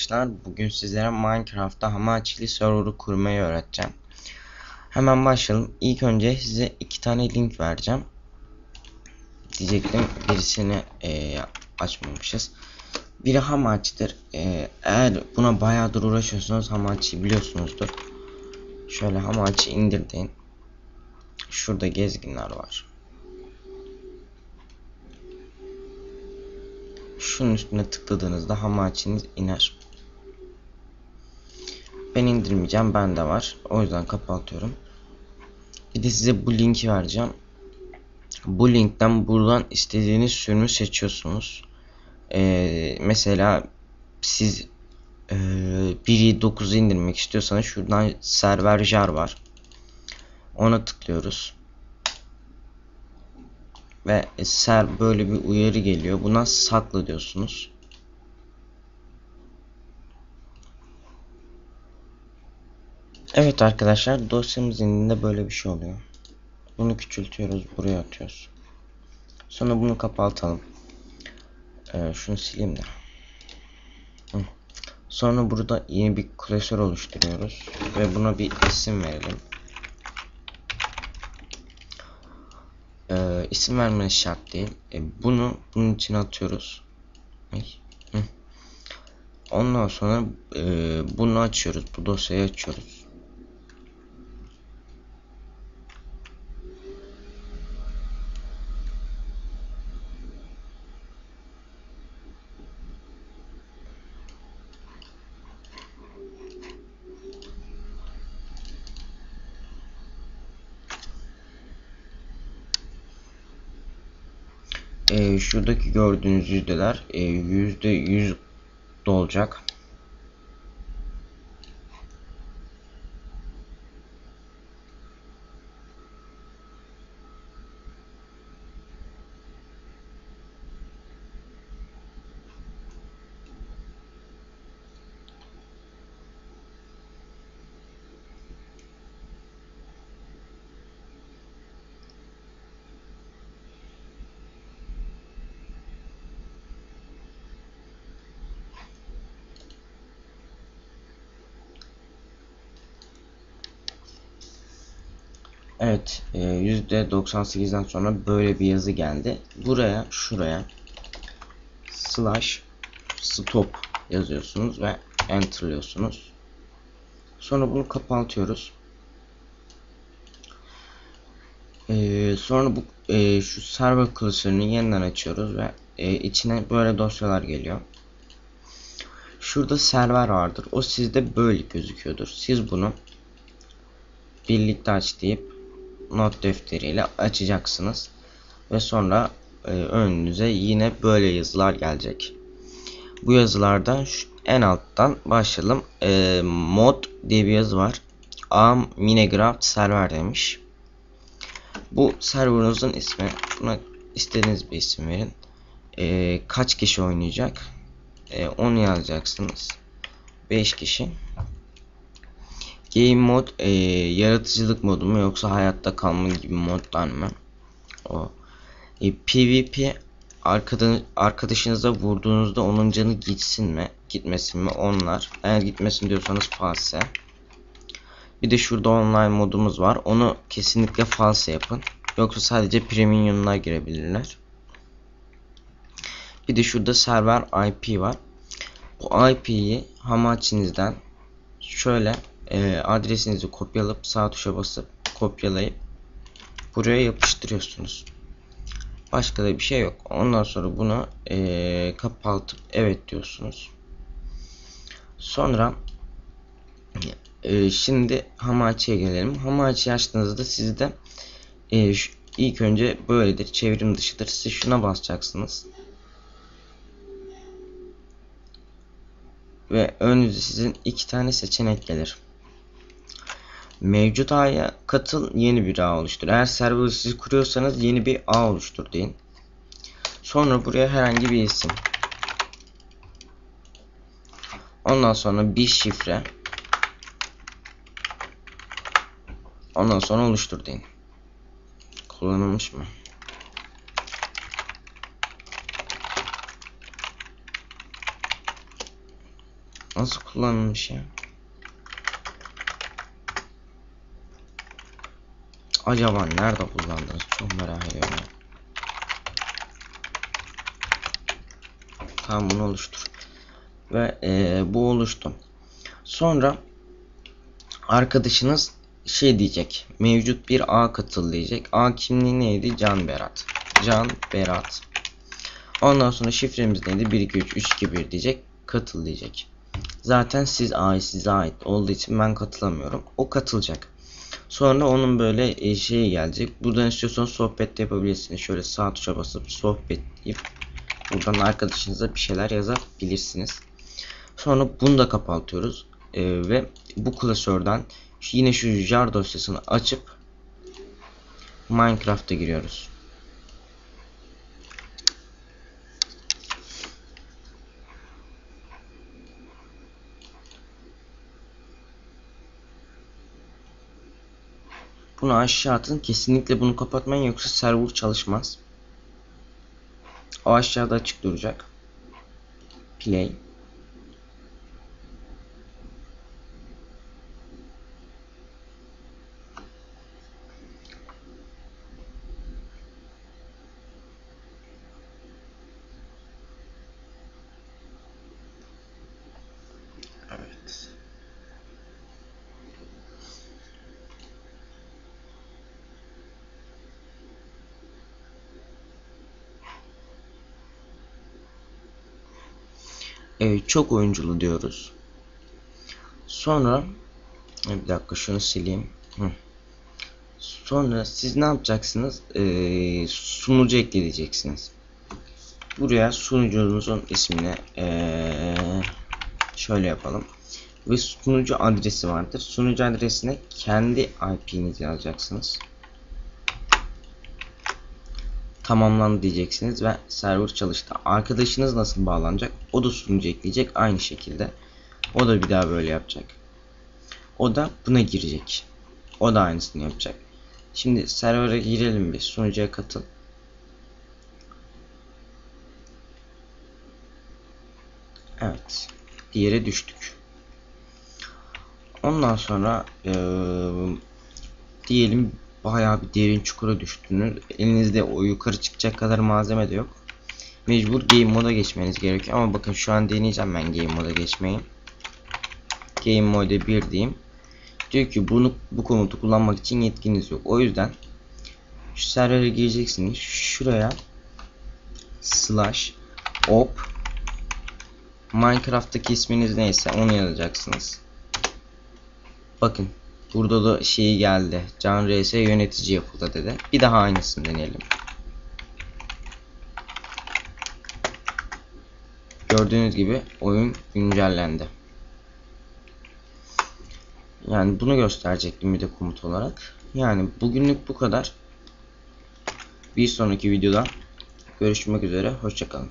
arkadaşlar. Bugün sizlere Minecraft'ta Hamachi'li server'ı kurmayı öğreteceğim. Hemen başlayalım. İlk önce size iki tane link vereceğim. Diyecektim birisini e, açmamışız. Biri Hamachi'dir. E, eğer buna bayağıdır uğraşıyorsunuz Hamachi'yi biliyorsunuzdur. Şöyle Hamachi indir deyin. Şurada gezginler var. Şunun üstüne tıkladığınızda hamaçiniz iner. Ben indirmeyeceğim. Bende var. O yüzden kapatıyorum. Bir de size bu linki vereceğim. Bu linkten buradan istediğiniz sürümü seçiyorsunuz. Ee, mesela siz e, 1.9'u indirmek istiyorsanız şuradan server jar var. Ona tıklıyoruz ve ser böyle bir uyarı geliyor. Buna saklı diyorsunuz. Evet arkadaşlar dosyamız indiğinde böyle bir şey oluyor. Bunu küçültüyoruz buraya atıyoruz. Sonra bunu kapatalım. Ee, şunu sileyim de. Sonra burada yeni bir klasör oluşturuyoruz ve buna bir isim verelim. e, isim vermeniz şart değil. E, bunu bunun için atıyoruz. Ondan sonra e, bunu açıyoruz. Bu dosyayı açıyoruz. E, şuradaki gördüğünüz yüzdeler e, yüzde yüz dolacak. Evet %98'den sonra böyle bir yazı geldi. Buraya şuraya slash stop yazıyorsunuz ve enterlıyorsunuz. Sonra bunu kapatıyoruz. Ee, sonra bu e, şu server klasörünü yeniden açıyoruz ve e, içine böyle dosyalar geliyor. Şurada server vardır. O sizde böyle gözüküyordur. Siz bunu birlikte aç deyip not defteriyle açacaksınız. Ve sonra e, önünüze yine böyle yazılar gelecek. Bu yazılardan şu, en alttan başlayalım. E, mod diye bir yazı var. A Minecraft server demiş. Bu serverınızın ismi. Buna istediğiniz bir isim verin. E, kaç kişi oynayacak? E, onu yazacaksınız. 5 kişi. Game mod e, yaratıcılık modu mu yoksa hayatta kalma gibi modlar mı? O. E, PvP arkadaş, arkadaşınıza vurduğunuzda onun canı gitsin mi? Gitmesin mi? Onlar. Eğer gitmesin diyorsanız false. Bir de şurada online modumuz var. Onu kesinlikle false yapın. Yoksa sadece premium'lar girebilirler. Bir de şurada server IP var. Bu IP'yi hamaçinizden şöyle e, adresinizi kopyalayıp sağ tuşa basıp kopyalayıp buraya yapıştırıyorsunuz. Başka da bir şey yok. Ondan sonra bunu e, kapatıp evet diyorsunuz. Sonra e, şimdi Hamachi'ye gelelim. Hamachi açtığınızda sizde e, şu, ilk önce böyledir. Çevrim dışıdır. Siz şuna basacaksınız. Ve önünüzde sizin iki tane seçenek gelir. Mevcut ağya katıl yeni bir ağ oluştur. Eğer server'ı siz kuruyorsanız yeni bir ağ oluştur deyin. Sonra buraya herhangi bir isim. Ondan sonra bir şifre. Ondan sonra oluştur deyin. Kullanılmış mı? Nasıl kullanılmış ya? Acaba nerede kullandınız? Çok merak ediyorum. Tamam bunu oluştur. Ve eee, bu oluştu. Sonra arkadaşınız şey diyecek. Mevcut bir A katıl diyecek. A kimliği neydi? Can Berat. Can Berat. Ondan sonra şifremiz neydi? 1 2 3 3 2 1 diyecek. Katıl diyecek. Zaten siz ait size ait olduğu için ben katılamıyorum. O katılacak. Sonra onun böyle e, şeyi gelecek. Buradan istiyorsanız sohbet de yapabilirsiniz. Şöyle sağ tuşa basıp sohbet deyip buradan arkadaşınıza bir şeyler yazabilirsiniz. Sonra bunu da kapatıyoruz. E, ve bu klasörden yine şu jar dosyasını açıp Minecraft'a giriyoruz. Bunu aşağı atın. Kesinlikle bunu kapatmayın yoksa server çalışmaz. O aşağıda açık duracak. Play. Evet, çok oyunculu diyoruz. Sonra bir dakika şunu sileyim. Hı. Sonra siz ne yapacaksınız? Ee, sunucu ekleyeceksiniz. Buraya sunucunuzun ismini ee, şöyle yapalım. Ve sunucu adresi vardır. Sunucu adresine kendi IP'nizi yazacaksınız. Tamamlandı diyeceksiniz ve server çalıştı. Arkadaşınız nasıl bağlanacak? O da sunucu ekleyecek aynı şekilde. O da bir daha böyle yapacak. O da buna girecek. O da aynısını yapacak. Şimdi server'a girelim bir. Sunucuya katıl. Evet. Bir yere düştük. Ondan sonra eee, diyelim bayağı bir derin çukura düştünüz. Elinizde o yukarı çıkacak kadar malzeme de yok. Mecbur game moda geçmeniz gerekiyor. Ama bakın şu an deneyeceğim ben game moda geçmeyi. Game mode 1 diyeyim. Diyor ki bunu bu komutu kullanmak için yetkiniz yok. O yüzden şu servere gireceksiniz. Şuraya slash op Minecraft'taki isminiz neyse onu yazacaksınız. Bakın burada da şey geldi. Can RS yönetici yapıldı dedi. Bir daha aynısını deneyelim. Gördüğünüz gibi oyun güncellendi. Yani bunu gösterecektim bir de komut olarak. Yani bugünlük bu kadar. Bir sonraki videoda görüşmek üzere. Hoşçakalın.